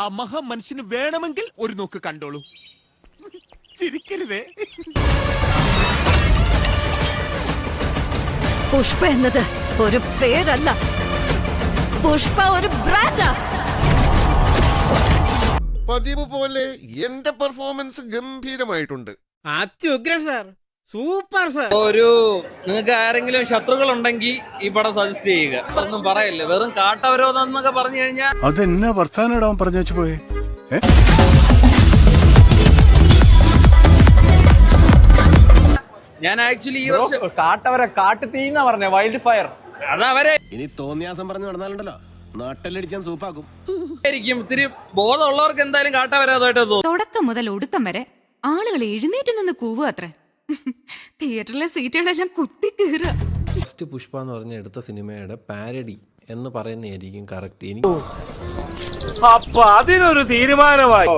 ആ മഹാമനുഷ്യന് വേണമെങ്കിൽ ഒരു നോക്ക് കണ്ടോളൂ. ചിരിക്കരുതേ. പുഷ്പ എന്നത് ഒരു പേരല്ല. പുഷ്പ ഒരു ബ്രാൻഡാ പതിവ് പോലെ എന്റെ പെർഫോമൻസ് ഗംഭീരമായിട്ടുണ്ട്. അത്യുഗ്രൻ സാർ. Super sir. ഒരു നിങ്ങൾക്ക് ആരെങ്കിലും ശത്രുക്കൾ ഉണ്ടെങ്കിൽ ഈ പടം സജസ്റ്റ് ചെയ്യുക. ഒന്നും പറയല്ലേ വെറും കാട്ടവരോധം എന്നൊക്കെ പറഞ്ഞു കഴിഞ്ഞാൽ അതെന്നാ വർത്താനം ഇടാൻ പറഞ്ഞു വെച്ചു പോയേ? ഞാൻ ആക്ച്വലി ഈ വർഷം കാട്ടവരെ കാട്ടുതീന്ന പറഞ്ഞ വൈൽഡ് ഫയർ അതവരെ ഇനി തോന്നിയാസം പറഞ്ഞു നടന്നാലുണ്ടല്ലോ. നാട്ടിലടിച്ചാൻ സൂപ്പാക്കും. ആയിരിക്കും ഇത്തിരി ബോധമുള്ളവർക്ക് എന്തായാലും കാട്ടവരാതായിട്ട് തോന്നും തുടക്കം മുതൽ ഒടുക്കം വരെ ആളുകൾ എഴുന്നേറ്റ് നിന്ന് കൂവുക അത്രേ. തിയേറ്ററിലെ സീറ്റുകളെല്ലാം കുത്തി കീറുക. ഫസ്റ്റ് പുഷ്പ എന്ന് പറഞ്ഞ എടുത്ത സിനിമയുടെ പാരഡി എന്ന് പറയുന്നതായിരിക്കും കറക്റ്റ്. എനിക്ക് അപ്പൊ അതിനൊരു തീരുമാനമായി.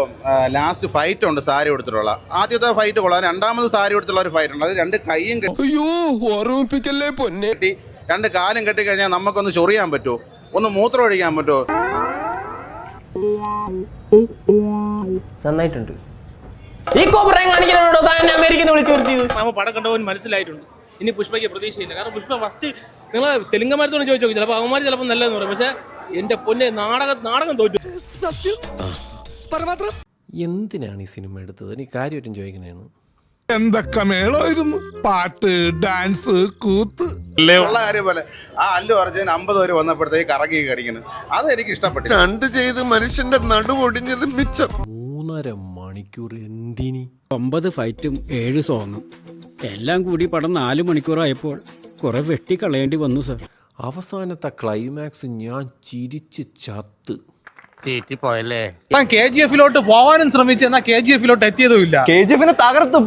ലാസ്റ്റ് ഫൈറ്റ് ഉണ്ട് സാരി കൊടുത്തിട്ടുള്ള ആദ്യത്തെ ഫൈറ്റ് കൊള്ളാം. രണ്ടാമത് സാരി കൊടുത്തുള്ള ഒരു ഫൈറ്റ് ഉണ്ട്. അത് രണ്ട് കൈയും അയ്യോ ഓർമ്മിപ്പിക്കല്ലേ പൊന്നെ. കെട്ടി രണ്ട് കാലും കെട്ടി കഴിഞ്ഞാൽ നമുക്കൊന്ന് ചൊറിയാൻ പറ്റുമോ? ഒന്ന് മൂത്രം ഒഴിക്കാൻ പറ്റുമോ? നന്നായിട്ടുണ്ട്. ഈ കോപ്രായം കാണിക്കാനോടോ താൻ എന്നെ അമേരിക്കയിൽ നിന്ന് വിളിച്ചു നിർത്തിയത് നമ്മൾ പടം കണ്ടവൻ മനസ്സിലായിട്ടുണ്ട്. ഇനി പുഷ്പയ്ക്ക് പ്രതീക്ഷയില്ല. കാരണം പുഷ്പ ഫസ്റ്റ് നിങ്ങൾ തെലുങ്കന്മാരത്തോട് ചോദിച്ചു നോക്കി. ചിലപ്പോൾ അവന്മാർ ചിലപ്പോൾ നല്ലതെന്ന് പറയും. പക്ഷേ എന്റെ പൊന്നെ നാടകം നാടകം തോറ്റു. എന്തിനാണ് ഈ സിനിമ എടുത്തത്? എനിക്ക് കാര്യമായിട്ടും ചോദിക്കണേന്ന്. എന്തൊക്കെ മേളായിരുന്നു പാട്ട് ഡാൻസ് കൂത്ത്. ഉള്ള കാര്യം പോലെ. ആ അല്ലു അർജുൻ അമ്പത് വരെ വന്നപ്പോഴത്തേക്ക് കറങ്ങി കടിക്കണം അത് എനിക്ക് ഇഷ്ടപ്പെട്ടു. രണ്ട് ചെയ്ത് മനുഷ്യന്റെ നടുവൊടിഞ്ഞത് മിച്ചം. മൂന്നര മണിക്കൂർ എന്തിനി? ഒമ്പത് ഫൈറ്റും ഏഴ് സോങ്ങും. എല്ലാം കൂടി പടം നാല് മണിക്കൂറായപ്പോൾ കുറെ വെട്ടിക്കളയേണ്ടി വന്നു സർ. അവസാനത്തെ ക്ലൈമാക്സ് ഞാൻ ചിരിച്ച് ചത്ത്. കെ ജി എഫിലോട്ട് പോവാനും ശ്രമിച്ചു എന്നാൽ കെ ജി എഫിലോട്ട് എത്തിയതും ഇല്ല കെ ജി എഫിനെ തകർത്ത്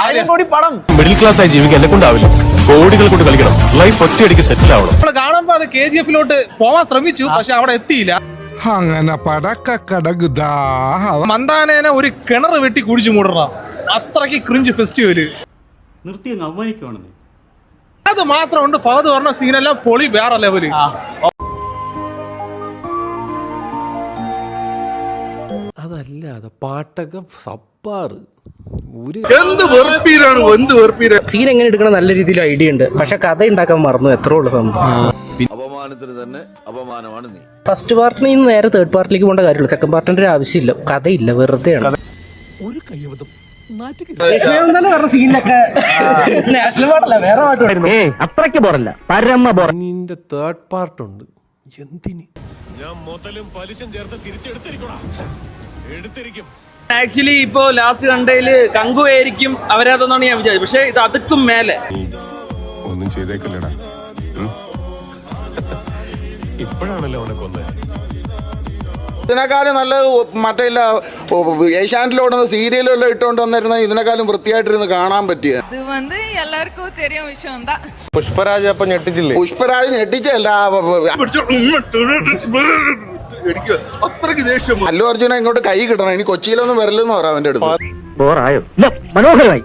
ആയിരം കോടി പടം മിഡിൽ ക്ലാസ് ആയി ജീവിക്കാൻ എന്നെ കൊണ്ടാവില്ല. കോടികൾ കൊണ്ട് കളിക്കണം. ലൈഫ് ഒറ്റയടിക്ക് സെറ്റിൽ ആവണം. നമ്മൾ കാണുമ്പോ അത് കെ ജി എഫിലോട്ട് പോവാൻ ശ്രമിച്ചു പക്ഷെ അവിടെ എത്തിയില്ല. അങ്ങനെ പടക്കടകുതാ മന്ദാനേനെ ഒരു കിണർ വെട്ടി കുടിച്ചു മൂടണം. അത്രയ്ക്ക് ക്രിഞ്ച് ഫെസ്റ്റിവൽ നിർത്തി അങ്ങ് അവമാനിക്കുവാണെന്ന്. അത് മാത്രമുണ്ട്. ഫഹദ് പറഞ്ഞ സീനെല്ലാം പൊളി വേറെ ലെവൽ അതല്ലാതെ പാട്ടൊക്കെ സപ്പാറ് ഒരു എന്ത് വെറുപ്പീരാണ് എന്ത് വെറുപ്പീര. സീൻ എങ്ങനെ എടുക്കണം നല്ല രീതിയിൽ ഐഡിയ ഉണ്ട്. പക്ഷെ കഥ ഉണ്ടാക്കാൻ മറന്നു എത്ര ഉള്ള സംഭവം. അപമാനത്തിന് തന്നെ അപമാനമാണ് നീ. ഫസ്റ്റ് പാർട്ടിൽ നിന്ന് നേരെ തേർഡ് പാർട്ടിലേക്ക് പോകേണ്ട കാര്യമുള്ളൂ സെക്കൻഡ് പാർട്ടിന്റെ ഒരു ആവശ്യമില്ല. കഥയില്ല വെറുതെയാണ്. തന്നെ പറഞ്ഞ സീനിലൊക്കെ നാഷണൽ പാട്ടല്ല വേറെ പാട്ട് അത്രയ്ക്ക് പോരല്ല. പരമ പോര നിന്റെ തേർഡ് പാർട്ടുണ്ട് എടുത്തിരിക്കും. ആക്ച്വലി ഇപ്പോ ലാസ്റ്റ് കണ്ടതിൽ കങ്കുവായിരിക്കും അവരാതെന്നാണ് ഞാൻ വിചാരിച്ചത്. പക്ഷെ ഇത് അതുക്കും മേലെ. ഒന്നും ചെയ്തേക്കല്ലടാ. ഇപ്പോഴാണല്ലോ അവനെ കൊന്നത് ഇതിനേക്കാളും നല്ല മറ്റേ ഇല്ല, ഏഷ്യാനെറ്റിലോടുന്ന സീരിയലും എല്ലാം ഇട്ടുകൊണ്ട് വന്നിരുന്ന ഇതിനേക്കാളും വൃത്തിയായിട്ടിരുന്ന് കാണാൻ പറ്റിയ. ഇത് வந்து എല്ലാവർക്കും തെരിയ വിഷയം தான் പുഷ്പരാജ് അപ്പൊ ഞെട്ടിച്ചില്ലേ? പുഷ്പരാജ് ഞെട്ടിച്ചല്ല എനിക്ക് അത്രയ്ക്ക് ദേഷ്യം അല്ലു അർജുന ഇങ്ങോട്ട് കൈ കിട്ടണം. ഇനി കൊച്ചിയിലൊന്നും വരലെന്ന് പറ അവന്റെ അടുത്ത്. ബോറായോ? മനോഹരമായി.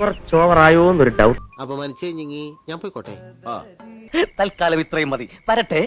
കുറച്ച് ഓവറായോ എന്നൊരു ഡൗട്ട് അപമാനിച്ചേ ഞാൻ പോയിക്കോട്ടെ. തൽക്കാലം ഇത്രയും മതി. വരട്ടെ.